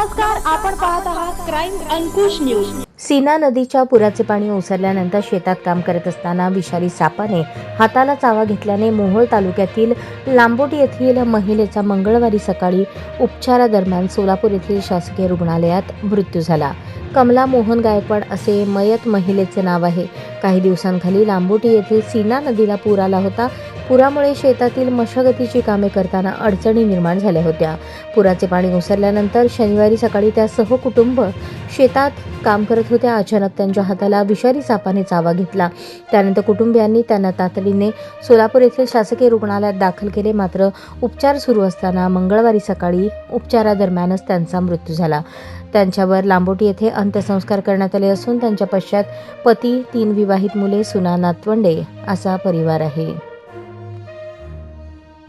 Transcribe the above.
नमस्कार आपण पाहत आहात क्राईम अंकुश न्यूज सीना नदीच्या पुराचे पाणी ओसरल्यानंतर शेतात काम करत असताना विषारी सापाने हाताला चावा घेतल्याने मोहोळ तालुक्यातील लांबोटी येथील महिलेचा मंगळवारी सकाळी उपचारादरम्यान सोलापूर येथील शासकीय रुग्णालयात मृत्यू झाला. कमला मोहन गायकवाड असे मयत महिलेचे नाव आहे. काही दिवसांखाली लांबोटी येथील सीना नदीला पूर आला होता. पुरामुळे शेतातील मशागतीची कामे करताना अडचणी निर्माण झाल्या होत्या. पुराचे पाणी ओसरल्यानंतर शनिवारी सकाळी त्या सहकुटुंब शेतात काम करत होत्या. अचानक त्यांच्या हाताला विषारी सापाने चावा घेतला. त्यानंतर कुटुंबियांनी त्यांना तातडीने सोलापूर येथील शासकीय रुग्णालयात दाखल केले. मात्र उपचार सुरू असताना मंगळवारी सकाळी उपचारादरम्यानच त्यांचा मृत्यू झाला. त्यांच्यावर लांबोटी येथे अंत्यसंस्कार करण्यात आले असून त्यांच्या पश्चात पती तीन विवाहित मुले सुना नातवंडे असा परिवार आहे.